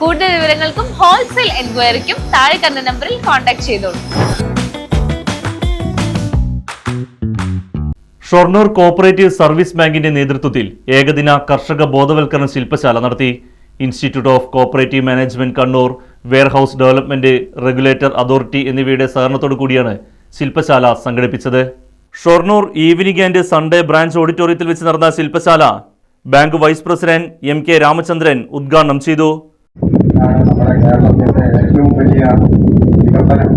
കൂടുതൽ വിവരങ്ങൾക്കും ഹോൾസെയിൽ എൻക്വയറിക്കും താഴെ കണ്ട നമ്പറിൽ കോൺടാക്ട് ചെയ്തോളൂ ഷൊർണൂർ കോപ്പറേറ്റീവ് സർവീസ് ബാങ്കിന്റെ നേതൃത്വത്തിൽ ഏകദിന കർഷക ബോധവൽക്കരണ ശില്പശാല നടത്തി. Institute of cooperative management Kannur warehouse development regulator authority എന്നിവയുടെ സഹകരണത്തോടു കൂടിയാണ് ശില്പശാല സംഘടിപ്പിച്ചത്. Shoranur evening and Sunday branch ഓഡിറ്റോറിയത്തിൽ വെച്ച് നടന്ന ശില്പശാല bank vice president M K Ramachandran ഉദ്ഘാടനം ചെയ്തു. ആണ് നമ്മുടെ കേരളത്തിന്റെ ഏറ്റവും വലിയ വികസനം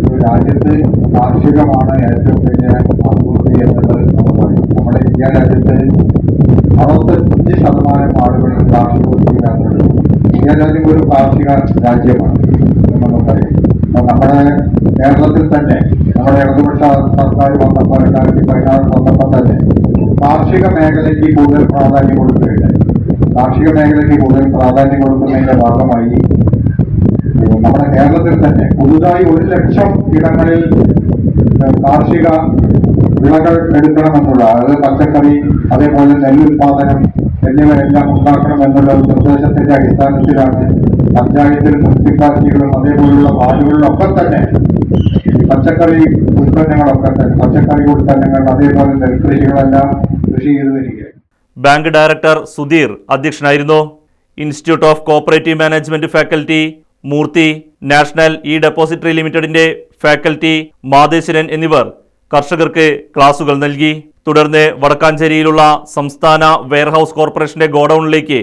ഒരു രാജ്യത്ത് കാർഷികമാണ് ഏറ്റവും വലിയ അഭിവൃദ്ധി എന്നുള്ളത് നമ്മൾ പറയും. നമ്മുടെ ഇന്ത്യ രാജ്യത്ത് അറുപത്തഞ്ച് ശതമാനം ആളുകൾ കാർഷികോദ്യോഗികളാണ് ഇന്ത്യ രാജ്യം ഒരു കാർഷിക രാജ്യമാണ് നമുക്കറിയാം അപ്പൊ നമ്മുടെ കേരളത്തിൽ തന്നെ നമ്മുടെ ഇടതുപക്ഷ സർക്കാർ വന്നപ്പോൾ രണ്ടായിരത്തി പതിനാറ് വന്നപ്പോൾ തന്നെ കാർഷിക മേഖലയ്ക്ക് കൂടുതൽ പ്രാധാന്യം കൊടുക്കുകയുണ്ടായി. കാർഷിക മേഖലയ്ക്ക് കൂടുതൽ പ്രാധാന്യം കൊടുക്കുന്നതിന്റെ ഭാഗമായി നമ്മുടെ കേരളത്തിൽ തന്നെ പുതുതായി ഒരു ലക്ഷം ഇടങ്ങളിൽ കാർഷിക വിളകൾ എടുക്കണമെന്നുള്ള അതായത് പച്ചക്കറി അതേപോലെ നെല്ലുൽപാദനം എന്നിവയെല്ലാം ഉണ്ടാക്കണം എന്നുള്ള നിർദ്ദേശത്തിന്റെ അടിസ്ഥാനത്തിലാണ് പഞ്ചായത്തിൽ മുനിസിപ്പാലിറ്റികളും അതേപോലുള്ള വാർഡുകളിലും ഒക്കെ തന്നെ പച്ചക്കറി ഉൽപ്പന്നങ്ങളൊക്കെ തന്നെ പച്ചക്കറി ഉൽപ്പന്നങ്ങൾ അതേപോലെ നെൽകൃഷികളെല്ലാം കൃഷി ചെയ്തു വരികയാണ്. ബാങ്ക് ഡയറക്ടർ സുധീർ അധ്യക്ഷനായിരുന്നു. Institute of cooperative management faculty Murthy national E depository ലിമിറ്റഡിന്റെ ഫാക്കൽറ്റി മാതേശ്വരൻ എന്നിവർ കർഷകർക്ക് ക്ലാസുകൾ നൽകി. തുടർന്ന് വടക്കാഞ്ചേരിയിലുള്ള സംസ്ഥാന വെയർഹൌസ് കോർപ്പറേഷന്റെ ഗോഡൌണിലേക്ക്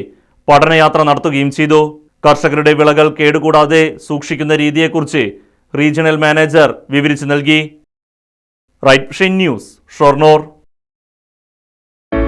പഠനയാത്ര നടത്തുകയും ചെയ്തു. കർഷകരുടെ വിളകൾ കേടുകൂടാതെ സൂക്ഷിക്കുന്ന രീതിയെക്കുറിച്ച് റീജിയണൽ മാനേജർ വിവരിച്ചു നൽകി. Right news Shoranur.